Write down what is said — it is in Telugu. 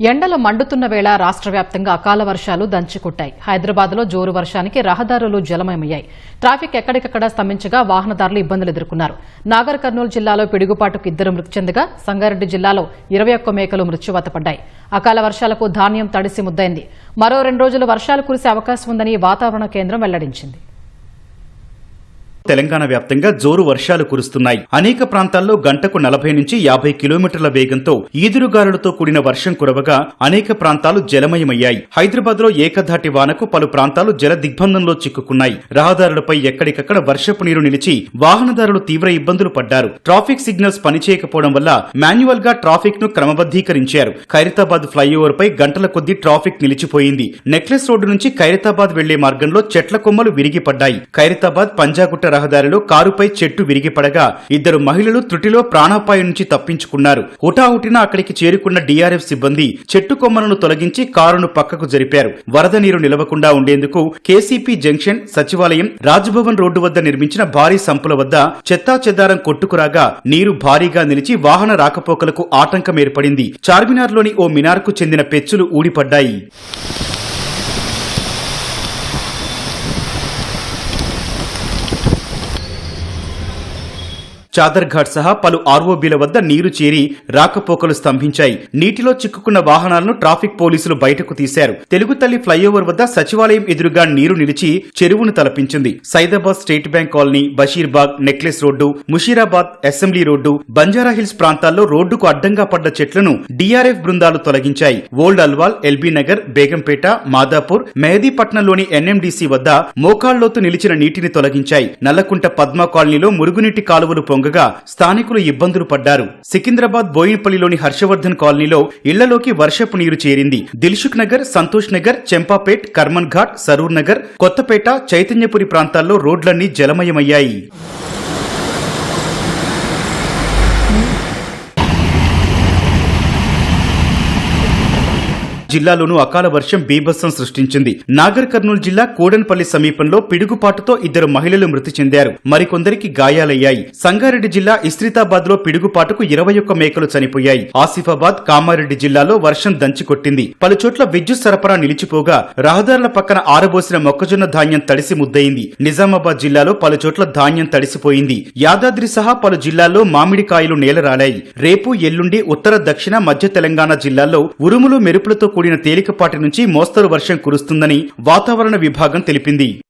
ఎండలు మండుతున్న వేళ రాష్ట్ర వ్యాప్తంగా అకాల వర్షాలు దంచుకుట్టాయి. హైదరాబాద్లో జోరు వర్షానికి రహదారులు జలమయమయ్యాయి. ట్రాఫిక్ ఎక్కడికక్కడ స్తంభించగా వాహనదారులు ఇబ్బందులు ఎదుర్కొన్నారు. నాగర్ కర్నూలు జిల్లాలో పిడుగుపాటుకు ఇద్దరు మృతి చెందగా సంగారెడ్డి జిల్లాలో ఇరవై ఒక్క మేకలు మృత్యువాత పడ్డాయి. అకాల వర్షాలకు ధాన్యం తడిసి ముద్దైంది. మరో రెండు రోజులు వర్షాలు కురిసే అవకాశం ఉందని వాతావరణ కేంద్రం వెల్లడించింది. తెలంగాణ వ్యాప్తంగా జోరు వర్షాలు కురుస్తున్నాయి. అనేక ప్రాంతాల్లో గంటకు నలభై నుంచి యాభై కిలోమీటర్ల వేగంతో ఈదురుగాలులతో కూడిన వర్షం కురవగా అనేక ప్రాంతాలు జలమయమయ్యాయి. హైదరాబాద్లో ఏకధాటి వానకు పలు ప్రాంతాలు జల దిగ్బంధంలో చిక్కుకున్నాయి. రహదారులపై ఎక్కడికక్కడ వర్షపు నీరు నిలిచి వాహనదారులు తీవ్ర ఇబ్బందులు పడ్డారు. ట్రాఫిక్ సిగ్నల్స్ పనిచేయకపోవడం వల్ల మాన్యువల్గా ట్రాఫిక్ను క్రమబద్దీకరించారు ఖైరతాబాద్ ఫ్లైఓవర్ పై గంటల కొద్దీ ట్రాఫిక్ నిలిచిపోయింది. నెక్లెస్ రోడ్డు నుంచి ఖైరతాబాద్ వెళ్ళే మార్గంలో చెట్ల కొమ్మలు విరిగి పడ్డాయి ఖైరతాబాద్ పంజాగుట్ట రహదారిలో కారుపై చెట్టు విరిగిపడగా ఇద్దరు మహిళలు త్రుటిలో ప్రాణాపాయం నుంచి తప్పించుకున్నారు. హుటాహుటిన అక్కడికి చేరుకున్న డీఆర్ఎఫ్ సిబ్బంది చెట్టు కొమ్మలను తొలగించి కారును పక్కకు జరిపారు. వరద నీరు నిలవకుండా ఉండేందుకు కేసీపీ జంక్షన్ సచివాలయం రాజ్భవన్ రోడ్డు వద్ద నిర్మించిన భారీ సంపుల వద్ద చెత్తా చెదారం కొట్టుకురాగా నీరు భారీగా నిలిచి వాహన రాకపోకలకు ఆటంకం ఏర్పడింది. చార్మినార్లోని ఓ మినార్కు చెందిన పెచ్చులు ఊడిపడ్డాయి. చాదర్ఘాట్ సహా పలు ఆర్ఓబీల వద్ద నీరు చేరి రాకపోకలు స్తంభించాయి. నీటిలో చిక్కుకున్న వాహనాలను ట్రాఫిక్ పోలీసులు బయటకు తీశారు. తెలుగు తల్లి ఫ్లైఓవర్ వద్ద సచివాలయం ఎదురుగా నీరు నిలిచి చెరువును తలపించింది. Saidabad State Bank Colony Basheerbagh Necklace Road Musheerabad Assembly Road Banjara Hills ప్రాంతాల్లో రోడ్డుకు అడ్డంగా పడ్డ చెట్లను డీఆర్ఎఫ్ బృందాలు తొలగించాయి. ఓల్డ్ అల్వాల్ ఎల్బీ నగర్ బేగంపేట మాదాపూర్ మెహదీపట్నంలోని ఎన్ఎండిసి వద్ద మోకాళ్ళోతు నిలిచిన నీటిని తొలగించాయి. నల్లకుంట పద్మ కాలనీలో మురుగునీటి కాలువలు పొంగగా స్థానికులు ఇబ్బందులు పడ్డారు. సికింద్రాబాద్ బోయినపల్లిలోని హర్షవర్ధన్ కాలనీలో ఇళ్ళలోకి వర్షపు నీరు చేరింది. దిల్సుఖ్ నగర్ సంతోష్ నగర్ చెంపాపేట్ కర్మన్ ఘాట్ సరూర్ నగర్ కొత్తపేట చైతన్యపురి ప్రాంతాల్లో రోడ్లన్నీ జలమయమయ్యాయి. జిల్లాలోనూ అకాల వర్షం బీభత్సం సృష్టించింది. నాగర్ కర్నూలు జిల్లా కోడన్పల్లి సమీపంలో పిడుగుపాటుతో ఇద్దరు మహిళలు మృతి చెందారు. మరికొందరికి గాయాలయ్యాయి. సంగారెడ్డి జిల్లా ఇస్త్రీతాబాద్లో పిడుగుపాటుకు ఇరవై ఒక్క మేకలు చనిపోయాయి. ఆసిఫాబాద్ కామారెడ్డి జిల్లాలో వర్షం దంచికొట్టింది పలుచోట్ల విద్యుత్ సరఫరా నిలిచిపోగా రహదారుల పక్కన ఆరబోసిన మొక్కజొన్న ధాన్యం తడిసి ముద్దయింది. నిజామాబాద్ జిల్లాలో పలుచోట్ల ధాన్యం తడిసిపోయింది. యాదాద్రి సహా పలు జిల్లాల్లో మామిడికాయలు నేలరాలాయి. రేపు ఎల్లుండి ఉత్తర దక్షిణ మధ్య తెలంగాణ జిల్లాల్లో ఉరుములు మెరుపులతో కూడిన తేలికపాటి నుంచి మోస్తరు వర్షం కురుస్తుందని వాతావరణ విభాగం తెలిపింది.